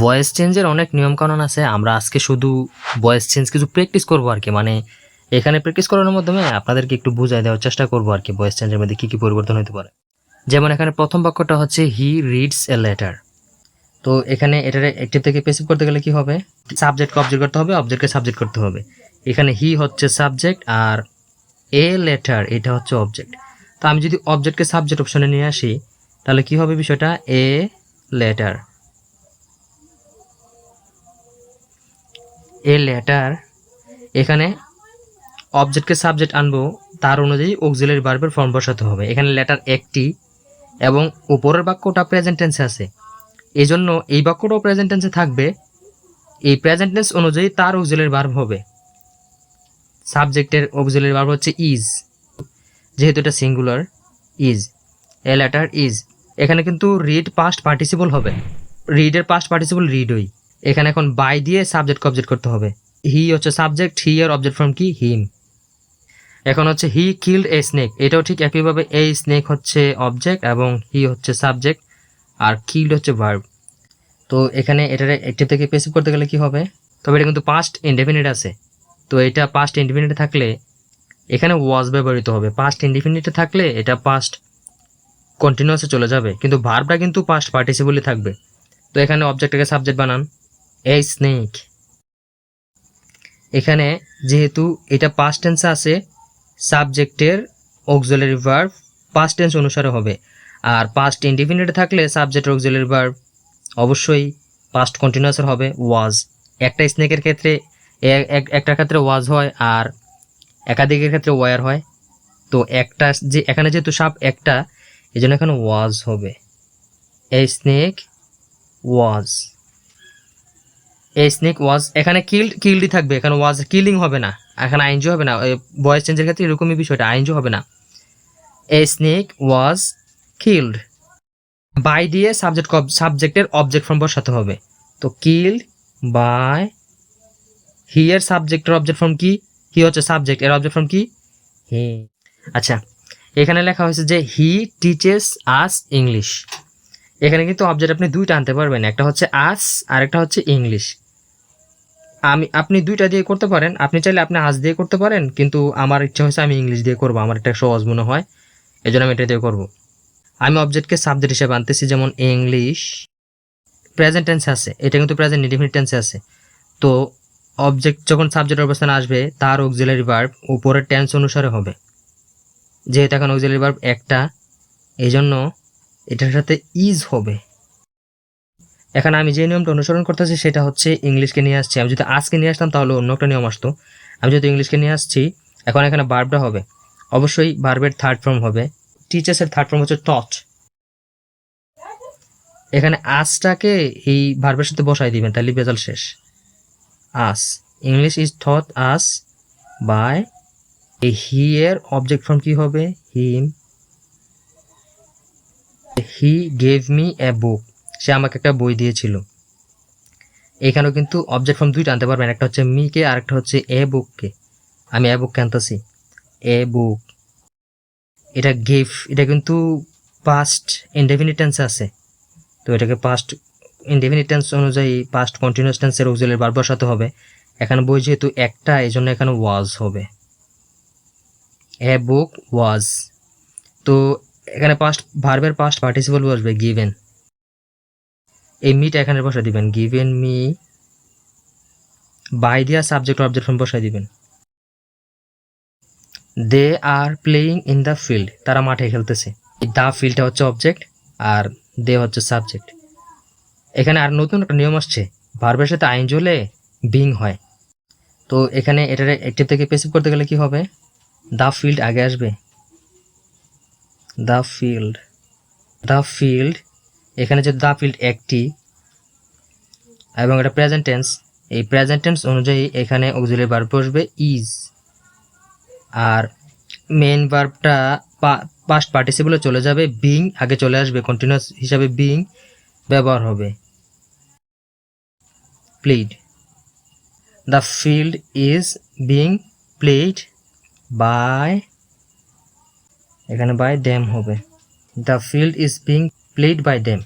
Voice চেঞ্জের অনেক নিয়মকানুন আছে, আমরা আজকে শুধু ভয়েস চেঞ্জ কিছু প্র্যাকটিস করব আর কি। মানে এখানে প্র্যাকটিস করানোর মাধ্যমে আপনাদেরকে একটু বুঝাই দেওয়ার চেষ্টা করব আর কি ভয়েস চেঞ্জের মধ্যে কী কী পরিবর্তন হতে পারে। যেমন এখানে প্রথম বাক্যটা হচ্ছে হি রিডস এ লেটার তো এখানে এটার একটিভ থেকে পেসিভ করতে গেলে কি হবে? সাবজেক্টকে অবজেক্ট করতে হবে অবজেক্টকে সাবজেক্ট করতে হবে। এখানে হি হচ্ছে সাবজেক্ট আর এ লেটার এটা হচ্ছে অবজেক্ট তো আমি যদি অবজেক্টকে সাবজেক্ট অপশনে নিয়ে আসি, তাহলে কি হবে বিষয়টা? এ লেটার এ লেটার এখানে অবজেক্টকে সাবজেক্ট আনব, তার অনুযায়ী অক্সিলারি ভার্বের ফর্ম বসাতে হবে। এখানে লেটার একটি এবং উপরের বাক্যটা প্রেজেন্ট টেন্সে আছে। এই জন্য এই বাক্যটাও প্রেজেন্ট টেন্সে থাকবে। এই প্রেজেন্ট টেন্স অনুযায়ী তার অক্সিলারি ভার্ব হবে। সাবজেক্টের অক্সিলারি ভার্ব হচ্ছে ইজ যেহেতু এটা singular is a letter is এখানে কিন্তু রিড পাস্ট পার্টিসিপল হবে। রিডের পাস্ট পার্টিসিপল রিডই এখানে এখন বাই দিয়ে সাবজেক্ট অবজেক্ট করতে হবে। হি হচ্ছে সাবজেক্ট হি এর অবজেক্ট ফ্রম কি? হিম এখন হচ্ছে হি কিল্ড এ স্নেক এটাও ঠিক একইভাবে এই স্নেক হচ্ছে অবজেক্ট এবং হি হচ্ছে সাবজেক্ট আর কিল্ড হচ্ছে ভার্ব তো এখানে এটার একটি থেকে পেসিভ করতে গেলে কি হবে? তবে এটা কিন্তু পাস্ট ইনডেফিনিট আছে। তো এটা পাস্ট ইনডেফিনিট থাকলে এখানে ওয়াজ ব্যবহৃত হবে। পাস্ট ইনডিফিনিটে থাকলে এটা পাস্ট কন্টিনিউয়াসে চলে যাবে। কিন্তু ভার্বটা কিন্তু পাস্ট পার্টিসিপলই থাকবে। তো এখানে অবজেক্টটাকে সাবজেক্ট বানান। এই স্নেক এখানে যেহেতু এটা পাস্ট টেন্সে আছে সাবজেক্টের অক্সিলারি ভার্ব পাস্ট টেন্স অনুসারে হবে। আর পাস্ট ইনডিফিনিটে থাকলে সাবজেক্ট অক্সিলারি ভার্ব অবশ্যই পাস্ট কন্টিনিউয়াসের হবে ওয়াজ একটা স্নেকের ক্ষেত্রে এ- এক- একটার ক্ষেত্রে ওয়াজ হয় আর একাধিকের ক্ষেত্রে ওয়ার হয়। তো একটা যে, এখানে যেহেতু সাপ একটা এই জন্য এখানে ওয়াজ হবে। এ স্নেক ওয়াজ এ স্নেক ওয়াজ এখানে কিল্ড কিল্ডই থাকবে। এখানে ওয়াজ কিলিং হবে না। এখানে আইনজু হবে না। বয়েস চেঞ্জের ক্ষেত্রে এরকমই বিষয়টা। আইনজু হবে না। A snake was killed by দিয়ে সাবজেক্ট সাবজেক্টের অবজেক্ট ফর্ম বসাতে হবে। তো কিল্ড বাই হিয়ার সাবজেক্টের অবজেক্ট ফর্ম কি? হি হচ্ছে সাবজেক্ট এর অবজেক্ট ফর্ম কি? হি আচ্ছা এখানে লেখা হয়েছে যে হি টিচেস আস ইংলিশ এখানে কিন্তু অবজেক্ট আপনি দুইটা আনতে পারবেন। একটা হচ্ছে আস আর একটা হচ্ছে ইংলিশ আমি, আপনি দুইটা দিয়ে করতে পারেন। আপনি চাইলে আপনি আস দিয়ে করতে পারেন, কিন্তু আমার ইচ্ছা হয়েছে আমি ইংলিশ দিয়ে করব। আমার একটা সহজ মনে হয় এই জন্য আমি এটা দিয়ে করব। আমি অবজেক্টকে সাবজেক্ট হিসেবে আনতেছি, যেমন ইংলিশ প্রেজেন্ট টেন্সে আছে। এটা কিন্তু প্রেজেন্ট ইনডিফিনিট টেন্সে আছে। তো অবজেক্ট যখন সাবজেক্ট অবস্থানে আসবে, তার অক্সিলারি ভার্ব উপরের টেন্স অনুসারে হবে। যেহেতু এখন অক্সিলারি ভার্ব একটা এই জন্য এটার সাথে ইজ হবে। এখানে আমি যে নিয়মটা অনুসরণ করতেছি সেটা হচ্ছে ইংলিশকে নিয়ে আসছি। আমি যদি আজকে নিয়ে আসতাম তাহলে অন্য একটা নিয়ম আসতো। আমি যেহেতু ইংলিশকে নিয়ে আসছি, এখন এখানে ভার্বটা হবে। অবশ্যই বার্বের থার্ড ফর্ম হবে। টিচার্সের থার্ড ফর্ম হচ্ছে টচ এখানে আজটাকে এই ভার্বের সাথে বসাই দিবেন, তাহলে বেজাল শেষ। Us English is thought us by এই হি এর অবজেক্ট ফর্ম কি হবে? হিম হি গেভ মি এ বুক সে আমাকে একটা বই দিয়েছিল। এখানেও কিন্তু অবজেক্ট ফর্ম দুইটা আনতে পারবেন। একটা হচ্ছে মিকে আর একটা হচ্ছে এ বুককে আমি এ বুককে আনতেছি। এ বুক এটা গিফ এটা কিন্তু পাস্ট ইনডেফিনিট টেন্সে আছে। তো এটাকে পাস্ট ইনডেফিনিট টেন্স অনুযায়ী পাস্ট কন্টিনিউয়াস টেন্সের অক্সিলারি বার বসাতে হবে। এখানে বই যেহেতু একটা এই জন্য এখানে ওয়াজ হবে। এ বুক ওয়াজ তো এখানে পাস্ট ভার্বের পাস্ট পার্টিসিপল বসবে গিভেন এই মিটা এখানে বসা দিবেন। গিভেন মি বাই দিয়া সাবজেক্ট অবজেক্ট ফর্ম বসাই দিবেন। They are playing in the field তারা মাঠে খেলতেছে। দ্য ফিল্ডটা হচ্ছে অবজেক্ট আর দে হচ্ছে সাবজেক্ট এখানে আর নতুন একটা নিয়ম আসছে। ভার্বের সাথে আইন জলে বিং হয়। তো এখানে এটার একটিভ থেকে পেসিভ করতে গেলে কি হবে? দ্য ফিল্ড আগে আসবে। দ্য ফিল্ড দ্য ফিল্ড এখানে যে দ্য ফিল্ড একটি, এবং এটা প্রেজেন্ট টেন্স এই প্রেজেন্ট টেন্স অনুযায়ী এখানে অক্সিলারি ভার্ব বসবে ইজ আর মেইন ভার্বটা পাস্ট পার্টিসিপলে চলে যাবে বিং আগে চলে আসবে কন্টিনিউয়াস হিসাবে বিং ব্যবহার হবে। Played the field is being played by এখানে বাই ড্যাম হবে। The field is being played by them